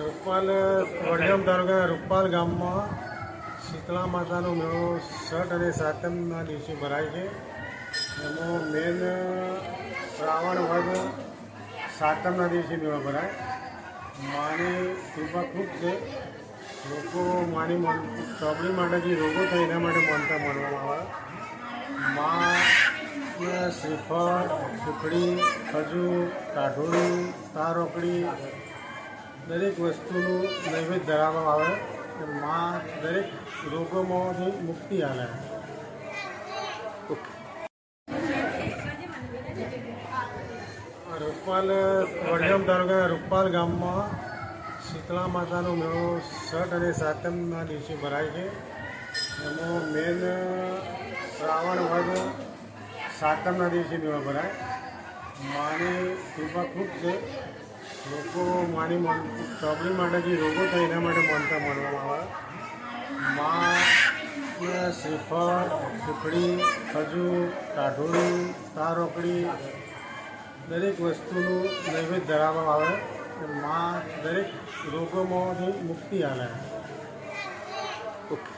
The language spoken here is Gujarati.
રૂપાલ વડગામ તાલુકાના રૂપાલ ગામમાં શીતળા માતાનો મેળો છઠ અને સાતમના દિવસે ભરાય છે. એમાં મેન શ્રાવણ વર્ગ સાતમના દિવસે મેળો ભરાય. માની કૃપા ખૂબ છે. લોકો મન ચોપડી માટે જે રોગો થાય એના માટે માનતા માનવામાં આવે. માં શ્રીફળ, સુખડી, ખજૂર, કાઢોળી, તારોકડી દરેક વસ્તુનું નૈવેદ્ય ધરાવવામાં આવે કે માં દરેક રોગોમાંથી મુક્તિ આવે રૂપાલ વડગામ તાલુકાના રૂપાલ ગામમાં શીતળા માતાનો મેળો છઠ અને સાતમના દિવસે ભરાય છે. એમાં મેન શ્રાવણ વર્ગ સાતમના દિવસે મેળો ભરાય. માની કૃપા ખૂબ છે. લોકો માની મન ચોપડી માટે જે રોગો થાય એના માટે માનતા માનવામાં આવે. માં શ્રીફળ, સુખડી, ખજૂર, કાઢોળી, તારોકડી દરેક વસ્તુનું નૈવેદ્ય ધરાવવામાં આવે મા દરેક રોગોમાંથી મુક્તિ આલે. ઓકે.